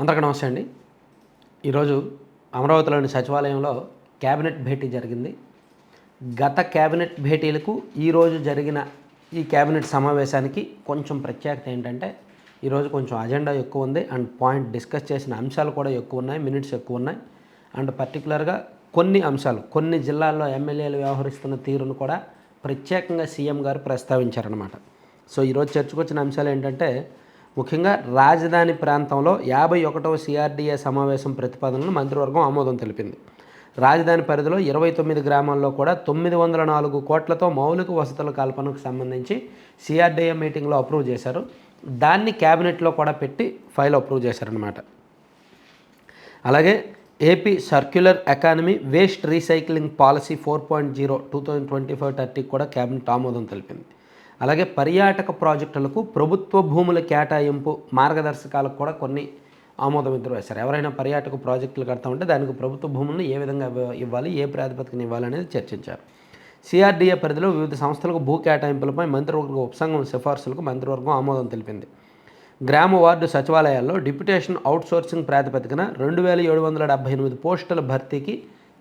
అందరికీ నమస్తే అండి. ఈరోజు అమరావతిలోని సచివాలయంలో కేబినెట్ భేటీ జరిగింది. గత కేబినెట్ భేటీలకు ఈరోజు జరిగిన ఈ కేబినెట్ సమావేశానికి కొంచెం ప్రత్యేకత ఏంటంటే ఈరోజు కొంచెం అజెండా ఎక్కువ ఉంది. అండ్ పాయింట్ డిస్కస్ చేసిన అంశాలు కూడా ఎక్కువ ఉన్నాయి మినిట్స్ ఎక్కువ ఉన్నాయి. అండ్ పర్టికులర్గా కొన్ని అంశాలు కొన్ని జిల్లాల్లో ఎమ్మెల్యేలు వ్యవహరిస్తున్న తీరును కూడా ప్రత్యేకంగా సీఎం గారు ప్రస్తావించారనమాట సో ఈరోజు చర్చకు వచ్చిన అంశాలు ఏంటంటే ముఖ్యంగా రాజధాని ప్రాంతంలో యాభై ఒకటవ సిఆర్డీఏ సమావేశం ప్రతిపాదనలు మంత్రివర్గం ఆమోదం తెలిపింది. రాజధాని పరిధిలో ఇరవై తొమ్మిది గ్రామాల్లో కూడా తొమ్మిది వందల నాలుగు కోట్లతో మౌలిక వసతుల కల్పనకు సంబంధించి సిఆర్డీఏ మీటింగ్లో అప్రూవ్ చేశారు. దాన్ని క్యాబినెట్లో కూడా పెట్టి ఫైల్ అప్రూవ్ చేశారనమాట అలాగే AP circular economy waste recycling policy four point zero two thousand twenty five థర్టీకి కూడా క్యాబినెట్ ఆమోదం తెలిపింది. అలాగే పర్యాటక ప్రాజెక్టులకు ప్రభుత్వ భూముల కేటాయింపు మార్గదర్శకాలకు కూడా కొన్ని ఆమోదం ఇద్దరు వేశారు. ఎవరైనా పర్యాటక ప్రాజెక్టులు కడతా ఉంటే దానికి ప్రభుత్వ భూములను ఏ విధంగా ఇవ్వాలి ఏ ప్రాతిపదికన ఇవ్వాలి అనేది చర్చించారు. సిఆర్డీఏ పరిధిలో వివిధ సంస్థలకు భూ కేటాయింపులపై మంత్రివర్గ ఉపసంఘం సిఫార్సులకు మంత్రివర్గం ఆమోదం తెలిపింది. గ్రామ వార్డు సచివాలయాల్లో డిప్యుటేషన్ అవుట్సోర్సింగ్ ప్రాతిపదికన రెండు వేల ఏడు వందల డెబ్బై ఎనిమిది పోస్టుల భర్తీకి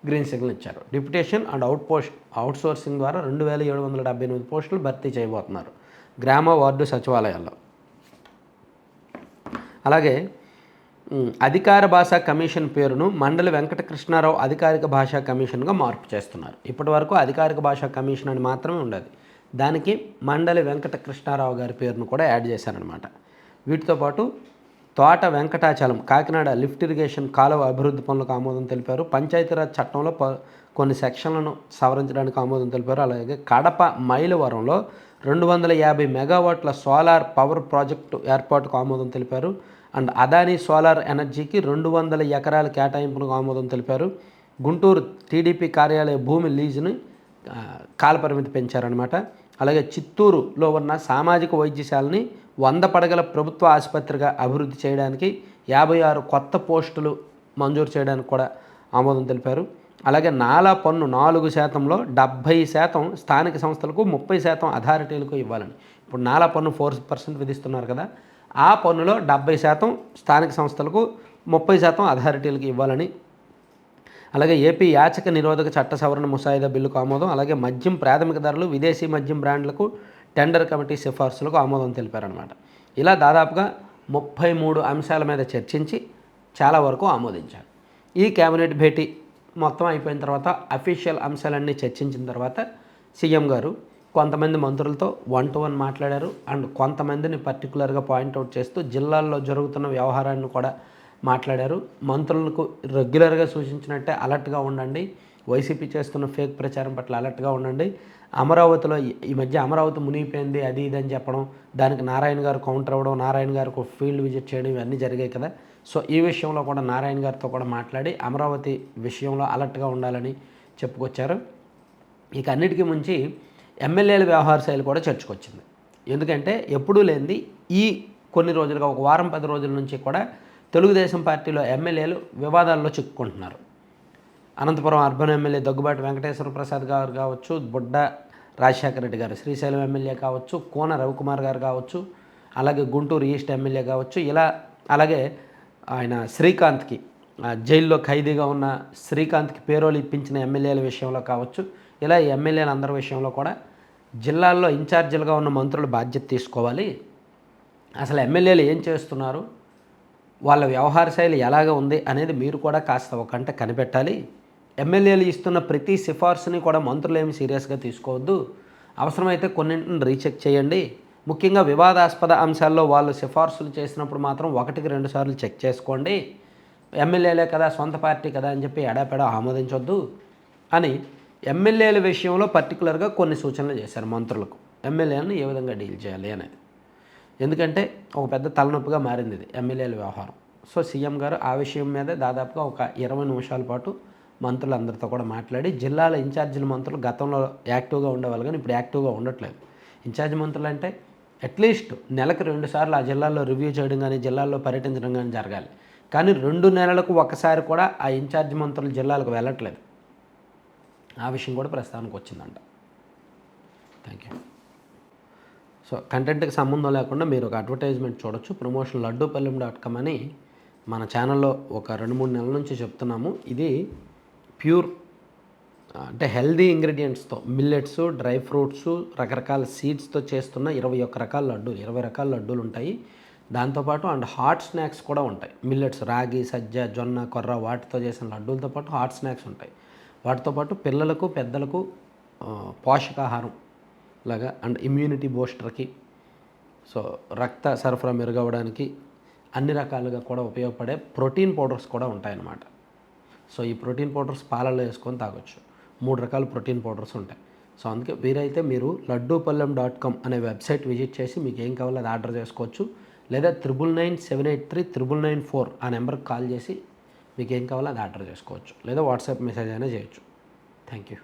గ్రీన్ సిగ్నల్ ఇచ్చారు. Deputation and out post outsourcing ద్వారా రెండు వేల ఏడు వందల డెబ్బై ఎనిమిది పోస్టులు భర్తీ చేయబోతున్నారు. గ్రామ వార్డు సచివాలయాల్లో. అలాగే అధికార భాషా కమిషన్ పేరును మండలి వెంకటకృష్ణారావు అధికారిక భాషా కమిషన్గా మార్పు చేస్తున్నారు. ఇప్పటి వరకు అధికారిక భాషా కమిషన్ అని మాత్రమే ఉండేది. దానికి మండలి వెంకటకృష్ణారావు గారి పేరును కూడా యాడ్ చేశారనమాట వీటితో పాటు తోట వెంకటాచలం కాకినాడ లిఫ్ట్ ఇరిగేషన్ కాలువ అభివృద్ధి పనులకు ఆమోదం తెలిపారు. పంచాయతీరాజ్ చట్టంలో ప కొన్ని సెక్షన్లను సవరించడానికి ఆమోదం తెలిపారు. అలాగే కడప మైలవరంలో రెండు వందల యాభై మెగావాట్ల సోలార్ పవర్ ప్రాజెక్టు ఏర్పాటుకు ఆమోదం తెలిపారు. అండ్ అదానీ సోలార్ ఎనర్జీకి రెండు వందల ఎకరాల కేటాయింపులకు ఆమోదం తెలిపారు. గుంటూరు టీడీపీ కార్యాలయ భూమి లీజుని కాలపరిమితి పెంచారనమాట అలాగే చిత్తూరులో ఉన్న సామాజిక వైద్యశాలని వంద పడగల ప్రభుత్వ ఆసుపత్రిగా అభివృద్ధి చేయడానికి యాభై ఆరు కొత్త పోస్టులు మంజూరు చేయడానికి కూడా ఆమోదం తెలిపారు. అలాగే నాలా పన్ను నాలుగు శాతంలో డెబ్భై శాతం స్థానిక సంస్థలకు ముప్పై శాతం అథారిటీలకు ఇవ్వాలని. ఇప్పుడు నాలా పన్ను ఫోర్ పర్సెంట్ విధిస్తున్నారు కదా ఆ పన్నులో డెబ్భై శాతం స్థానిక సంస్థలకు ముప్పై శాతం అథారిటీలకు ఇవ్వాలని. అలాగే ఏపీ యాచక నిరోధక చట్ట సవరణ ముసాయిదా బిల్లుకు ఆమోదం అలాగే మద్యం ప్రాథమిక ధరలు విదేశీ మద్యం బ్రాండ్లకు టెండర్ కమిటీ సిఫార్సులకు ఆమోదం తెలిపారనమాట ఇలా దాదాపుగా ముప్పై మూడు అంశాల మీద చర్చించి చాలా వరకు ఆమోదించారు. ఈ కేబినెట్ భేటీ మొత్తం అయిపోయిన తర్వాత అఫీషియల్ అంశాలన్నీ చర్చించిన తర్వాత సీఎం గారు కొంతమంది మంత్రులతో వన్ టు వన్ మాట్లాడారు. అండ్ కొంతమందిని పర్టికులర్గా పాయింట్అవుట్ చేస్తూ జిల్లాల్లో జరుగుతున్న వ్యవహారాన్ని కూడా మాట్లాడారు. మంత్రులకు రెగ్యులర్గా సూచించినట్టే అలర్ట్గా ఉండండి. వైసీపీ చేస్తున్న ఫేక్ ప్రచారం పట్ల అలర్ట్గా ఉండండి. అమరావతిలో ఈ- మధ్య అమరావతి మునిగిపోయింది అది ఇది అని చెప్పడం దానికి నారాయణ గారు కౌంటర్ అవ్వడం నారాయణ గారికి ఒక ఫీల్డ్ విజిట్ చేయడం ఇవన్నీ జరిగాయి కదా. సో ఈ విషయంలో కూడా నారాయణ గారితో కూడా మాట్లాడి అమరావతి విషయంలో అలర్ట్గా ఉండాలని చెప్పుకొచ్చారు. ఇక అన్నిటికీ ముంచి ఎమ్మెల్యేల వ్యవహార శైలి కూడా చర్చకొచ్చింది. ఎందుకంటే ఎప్పుడూ లేనిది ఈ కొన్ని రోజులుగా ఒక వారం పది రోజుల నుంచి కూడా తెలుగుదేశం పార్టీలో ఎమ్మెల్యేలు వివాదాల్లో చిక్కుకుంటున్నారు. అనంతపురం అర్బన్ ఎమ్మెల్యే దగ్గుబాటి వెంకటేశ్వర ప్రసాద్ గారు కావచ్చు బుడ్డ రాజశేఖర రెడ్డి గారు శ్రీశైలం ఎమ్మెల్యే కావచ్చు కోన రవికుమార్ గారు కావచ్చు అలాగే గుంటూరు ఈస్ట్ ఎమ్మెల్యే కావచ్చు. ఇలా అలాగే ఆయన శ్రీకాంత్కి జైల్లో ఖైదీగా ఉన్న శ్రీకాంత్కి పేరోలు ఇప్పించిన ఎమ్మెల్యేల విషయంలో కావచ్చు ఇలా ఈ ఎమ్మెల్యేల అందరి విషయంలో కూడా జిల్లాల్లో ఇన్ఛార్జీలుగా ఉన్న మంత్రులు బాధ్యత తీసుకోవాలి. అసలు ఎమ్మెల్యేలు ఏం చేస్తున్నారు? వాళ్ళ వ్యవహార శైలి ఎలాగ ఉంది అనేది మీరు కూడా కాస్త ఒక కంట కనిపెట్టాలి. ఎమ్మెల్యేలు ఇస్తున్న ప్రతి సిఫార్సుని కూడా మంత్రులు ఏమి సీరియస్గా తీసుకోవద్దు. అవసరమైతే కొన్నింటిని రీచెక్ చేయండి. ముఖ్యంగా వివాదాస్పద అంశాల్లో వాళ్ళు సిఫార్సులు చేసినప్పుడు మాత్రం ఒకటికి రెండు సార్లు చెక్ చేసుకోండి. ఎమ్మెల్యేలే కదా సొంత పార్టీ కదా అని చెప్పి ఎడాపెడా ఆమోదించొద్దు అని ఎమ్మెల్యేల విషయంలో పర్టికులర్గా కొన్ని సూచనలు చేశారు మంత్రులకు. ఎమ్మెల్యేలను ఏ విధంగా డీల్ చేయాలి అనేది. ఎందుకంటే ఒక పెద్ద తలనొప్పిగా మారింది ఇది ఎమ్మెల్యేల వ్యవహారం. సో సీఎం గారు ఆ విషయం మీద దాదాపుగా ఒక ఇరవై నిమిషాల పాటు మంత్రులందరితో కూడా మాట్లాడి జిల్లాల ఇన్ఛార్జీల మంత్రులు గతంలో యాక్టివ్గా ఉండేవాళ్ళు కానీ ఇప్పుడు యాక్టివ్గా ఉండట్లేదు. ఇన్ఛార్జ్ మంత్రులు అంటే అట్లీస్ట్ నెలకు రెండు సార్లు ఆ జిల్లాల్లో రివ్యూ చేయడం కానీ జిల్లాల్లో పర్యటించడం కానీ జరగాలి. కానీ రెండు నెలలకు ఒకసారి కూడా ఆ ఇన్ఛార్జ్ మంత్రులు జిల్లాలకు వెళ్ళట్లేదు. ఆ విషయం కూడా ప్రస్తావనకు వచ్చిందంట. థ్యాంక్ యూ సో కంటెంట్కి సంబంధం లేకుండా మీరు ఒక అడ్వర్టైజ్మెంట్ చూడొచ్చు. ప్రమోషన్ లడ్డూపల్లెం డాట్ కామ్ అని మన ఛానల్లో ఒక రెండు మూడు నెలల నుంచి చెప్తున్నాము. ఇది ప్యూర్ అంటే హెల్దీ ఇంగ్రీడియంట్స్తో మిల్లెట్స్ డ్రై ఫ్రూట్స్ రకరకాల సీడ్స్తో చేస్తున్న ఇరవై ఒక్క రకాల లడ్డూలు ఇరవై రకాల లడ్డూలు ఉంటాయి. దాంతోపాటు అండ్ హాట్ స్నాక్స్ కూడా ఉంటాయి. మిల్లెట్స్ రాగి సజ్జ జొన్న కొర్ర వాటితో చేసిన లడ్డూలతో పాటు హాట్ స్నాక్స్ ఉంటాయి. వాటితో పాటు పిల్లలకు పెద్దలకు పోషకాహారం లాగా అండ్ ఇమ్యూనిటీ బూస్టర్కి సో రక్త సరఫరా మెరుగవడానికి అన్ని రకాలుగా కూడా ఉపయోగపడే ప్రోటీన్ పౌడర్స్ కూడా ఉంటాయన్నమాట. సో ఈ ప్రోటీన్ పౌడర్స్ పాలలో వేసుకొని తాగొచ్చు. మూడు రకాల ప్రోటీన్ పౌడర్స్ ఉంటాయి. సో అందుకే వీరైతే మీరు లడ్డూపల్లెం డాట్ కామ్ అనే వెబ్సైట్ విజిట్ చేసి మీకు ఏం కావాలో అది ఆర్డర్ చేసుకోవచ్చు. లేదా triple nine seven eight three triple nine four ఆ నెంబర్కి కాల్ చేసి మీకు ఏం కావాలో అది ఆర్డర్ చేసుకోవచ్చు. లేదా వాట్సాప్ మెసేజ్ అయినా చేయొచ్చు. Thank you